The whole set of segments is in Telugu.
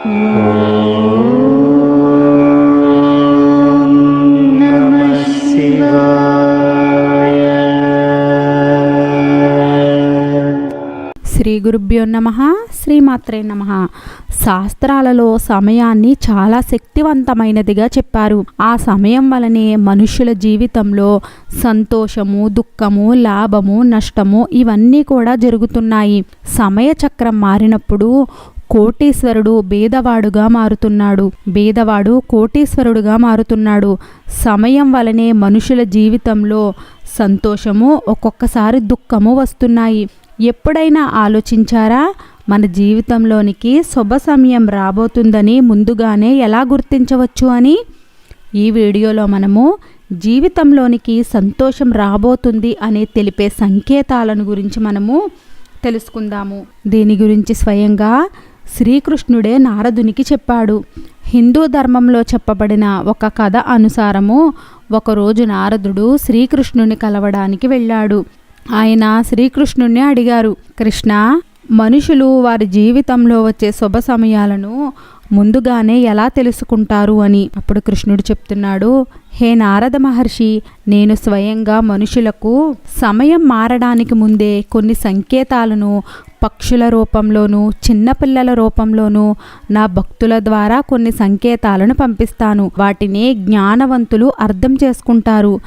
శ్రీ గురుభ్యో నమ శ్రీమాత్రే నమ. శాస్త్రాలలో సమయాన్ని చాలా శక్తివంతమైనదిగా చెప్పారు. ఆ సమయం వలనే మనుషుల జీవితంలో సంతోషము దుఃఖము లాభము నష్టము ఇవన్నీ కూడా జరుగుతున్నాయి. సమయ చక్రం మారినప్పుడు కోటీశ్వరుడు బీదవాడుగా మారుతున్నాడు. బీదవాడు కోటీశ్వరుడుగా మారుతున్నాడు. సమయం వలనే మనుషుల జీవితంలో సంతోషము ఒక్కొక్కసారి దుఃఖము వస్తున్నాయి. ఎప్పుడైనా ఆలోచించారా? మన జీవితంలోనికి శుభ సమయం రాబోతుందని ముందుగానే ఎలా గుర్తించవచ్చు అని? ఈ వీడియోలో మనము జీవితంలోనికి సంతోషం రాబోతుంది అనే తెలిపే సంకేతాలను గురించి మనము తెలుసుకుందాము. దీని గురించి స్వయంగా శ్రీకృష్ణుడే నారదునికి చెప్పాడు. హిందూ ధర్మంలో చెప్పబడిన ఒక కథ అనుసారము ఒకరోజు నారదుడు శ్రీకృష్ణుని కలవడానికి వెళ్ళాడు. ఆయన శ్రీకృష్ణుణ్ణి అడిగారు కృష్ణ మనుషులు వారి జీవితంలో వచ్చే శుభ సమయాలను ముందుగానే ఎలా తెలుసుకుంటారు అని? అప్పుడు కృష్ణుడు చెప్తున్నాడు హే నారద మహర్షి నేను స్వయంగా మనుషులకు సమయం మారడానికి ముందే కొన్ని సంకేతాలను పక్షుల రూపంలోనూ చిన్నపిల్లల రూపంలోనూ నా భక్తుల ద్వారా కొన్ని సంకేతాలను పంపిస్తాను. వాటిని జ్ఞానవంతులు అర్థం చేసుకుంటారు.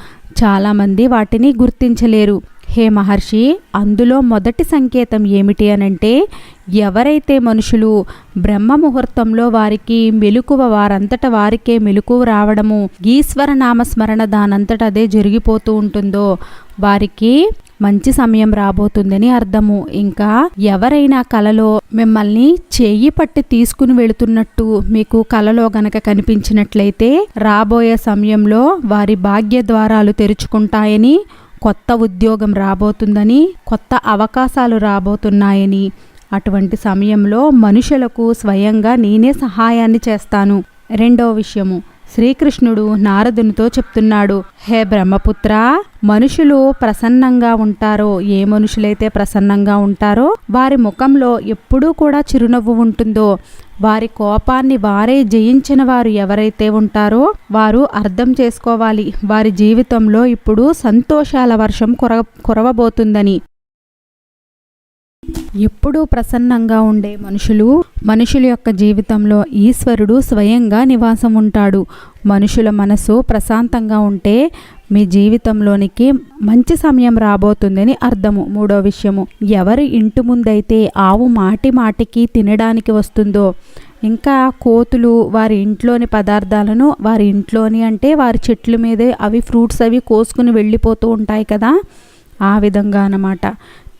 చాలామంది వాటిని గుర్తించలేరు. హే మహర్షి అందులో మొదటి సంకేతం ఏమిటి అనంటే ఎవరైతే మనుషులు బ్రహ్మ ముహూర్తంలో వారికి మెలకువ వారంతట వారికే మెలకువ రావడము ఈశ్వర నామస్మరణ దానంతట అదే జరిగిపోతూ ఉంటుందో వారికి మంచి సమయం రాబోతుందని అర్థము. ఇంకా ఎవరైనా కలలో మిమ్మల్ని చేయి పట్టి తీసుకుని వెళుతున్నట్టు మీకు కలలో గనక కనిపించినట్లయితే రాబోయే సమయంలో వారి భాగ్య ద్వారాలు తెరుచుకుంటాయని కొత్త ఉద్యోగం రాబోతుందని కొత్త అవకాశాలు రాబోతున్నాయని. అటువంటి సమయంలో మనుషులకు స్వయంగా నేనే సహాయాన్ని చేస్తాను. రెండో విషయము. శ్రీకృష్ణుడు నారదునితో చెప్తున్నాడు హే బ్రహ్మపుత్ర మనుషులు ప్రసన్నంగా ఉంటారో ఏ మనుషులైతే ప్రసన్నంగా ఉంటారో వారి ముఖంలో ఎప్పుడూ కూడా చిరునవ్వు ఉంటుందో వారి కోపాన్ని వారే జయించిన వారు ఎవరైతే ఉంటారో వారు అర్థం చేసుకోవాలి. వారి జీవితంలో ఇప్పుడు సంతోషాల వర్షం కుర కురవబోతుందని. ఎప్పుడూ ప్రసన్నంగా ఉండే మనుషులు మనుషుల యొక్క జీవితంలో ఈశ్వరుడు స్వయంగా నివాసం ఉంటాడు మనుషుల మనసు ప్రశాంతంగా ఉంటే మీ జీవితంలోనికి మంచి సమయం రాబోతుందని అర్థము. మూడో విషయము ఎవరి ఇంటి ముందైతే ఆవు మాటి మాటికి తినడానికి వస్తుందో ఇంకా కోతులు వారి ఇంట్లోని పదార్థాలను వారి ఇంట్లోని అంటే వారి చెట్ల మీదే అవి ఫ్రూట్స్ అవి కోసుకుని వెళ్ళిపోతూ ఉంటాయి కదా? ఆ విధంగా అన్నమాట.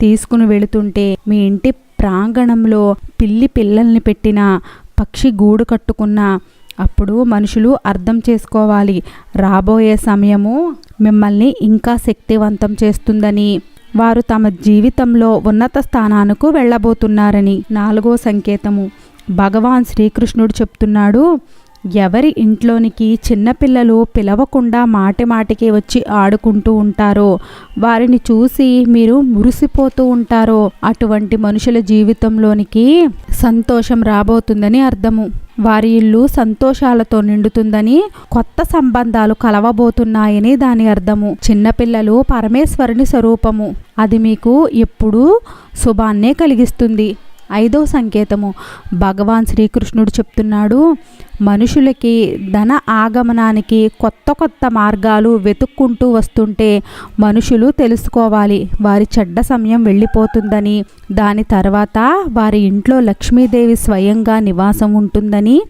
తీసుకుని వెళుతుంటే మీ ఇంటి ప్రాంగణంలో పిల్లి పిల్లల్ని పెట్టిన పక్షి గూడు కట్టుకున్న అప్పుడు మనుషులు అర్థం చేసుకోవాలి. రాబోయే సమయము మిమ్మల్ని ఇంకా శక్తివంతం చేస్తుందని. వారు తమ జీవితంలో ఉన్నత స్థానానికి వెళ్ళబోతున్నారని. నాలుగో సంకేతము. భగవాన్ శ్రీకృష్ణుడు చెప్తున్నాడు ఎవరి ఇంట్లోనికి చిన్నపిల్లలు పిలవకుండా మాటిమాటికి వచ్చి ఆడుకుంటూ ఉంటారో వారిని చూసి మీరు మురిసిపోతూ ఉంటారో అటువంటి మనుషుల జీవితంలోనికి సంతోషం రాబోతుందని అర్థము. వారి ఇల్లు సంతోషాలతో నిండుతుందని కొత్త సంబంధాలు కలవబోతున్నాయని దాని అర్థము. చిన్నపిల్లలు పరమేశ్వరుని స్వరూపము. అది మీకు ఎప్పుడూ శుభాన్నే కలిగిస్తుంది. ఐదో సంకేతము. భగవాన్ శ్రీకృష్ణుడు చెప్తున్నాడు మనుషులకి ధన ఆగమనానికి కొత్త కొత్త మార్గాలు వెతుక్కుంటూ వస్తుంటే మనుషులు తెలుసుకోవాలి. వారి చెడ్డ సమయం వెళ్ళిపోతుందని దాని తర్వాత వారి ఇంట్లో లక్ష్మీదేవి స్వయంగా నివాసం ఉంటుందని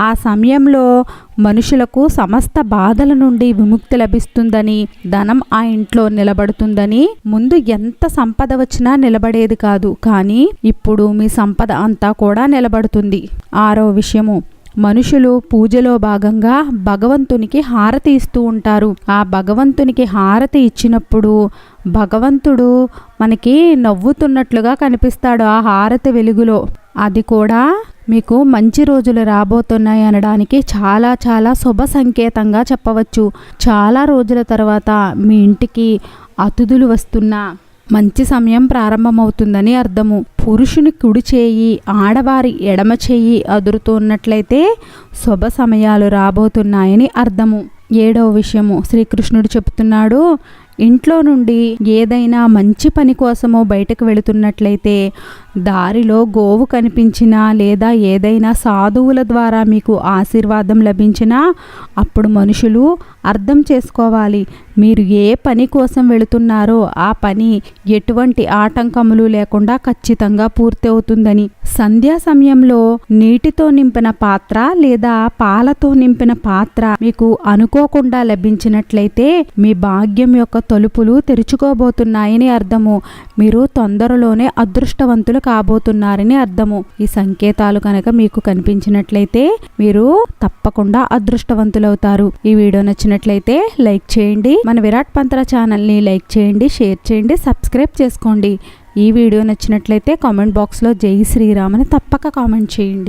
ఆ సమయంలో మనుషులకు సమస్త బాధల నుండి విముక్తి లభిస్తుందని ధనం ఆ ఇంట్లో నిలబడుతుందని ముందు ఎంత సంపద వచ్చినా నిలబడేది కాదు. కానీ ఇప్పుడు మీ సంపద అంతా కూడా నిలబడుతుంది. ఆరో విషయము. మనుషులు పూజలో భాగంగా భగవంతునికి హారతి ఇస్తూ ఉంటారు. ఆ భగవంతునికి హారతి ఇచ్చినప్పుడు భగవంతుడు మనకి నవ్వుతున్నట్లుగా కనిపిస్తాడు ఆ హారతి వెలుగులో. అది కూడా మీకు మంచి రోజులు రాబోతున్నాయి అనడానికి చాలా చాలా శుభ సంకేతంగా చెప్పవచ్చు. చాలా రోజుల తర్వాత మీ ఇంటికి అతిథులు వస్తున్నా మంచి సమయం ప్రారంభమవుతుందని అర్థము. పురుషుని కుడి చేయి ఆడవారి ఎడమ చేయి అదురుతున్నట్లయితే శుభ సమయాలు రాబోతున్నాయని అర్థము. ఏడవ విషయము. శ్రీకృష్ణుడు చెప్తున్నాడు ఇంట్లో నుండి ఏదైనా మంచి పని కోసమో బయటకు వెళుతున్నట్లయితే దారిలో గోవు కనిపించినా లేదా ఏదైనా సాధువుల ద్వారా మీకు ఆశీర్వాదం లభించినా అప్పుడు మనుషులు అర్థం చేసుకోవాలి. మీరు ఏ పని కోసం వెళుతున్నారో ఆ పని ఎటువంటి ఆటంకములు లేకుండా ఖచ్చితంగా పూర్తి అవుతుందని సంధ్యా సమయంలో నీటితో నింపిన పాత్ర లేదా పాలతో నింపిన పాత్ర మీకు అనుకోకుండా లభించినట్లయితే మీ భాగ్యం యొక్క తలుపులు తెరుచుకోబోతున్నాయని అర్థము. మీరు తొందరలోనే అదృష్టవంతులు కాబోతున్నారని అర్థము. ఈ సంకేతాలు కనుక మీకు కనిపించినట్లయితే మీరు తప్పకుండా అదృష్టవంతులవుతారు. ఈ వీడియో నచ్చినట్లయితే లైక్ చేయండి. మన విరాట్ పంత్ర ఛానల్ని లైక్ చేయండి షేర్ చేయండి సబ్స్క్రైబ్ చేసుకోండి. ఈ వీడియో నచ్చినట్లయితే కామెంట్ బాక్స్లో జై శ్రీరామ్ అని తప్పక కామెంట్ చేయండి.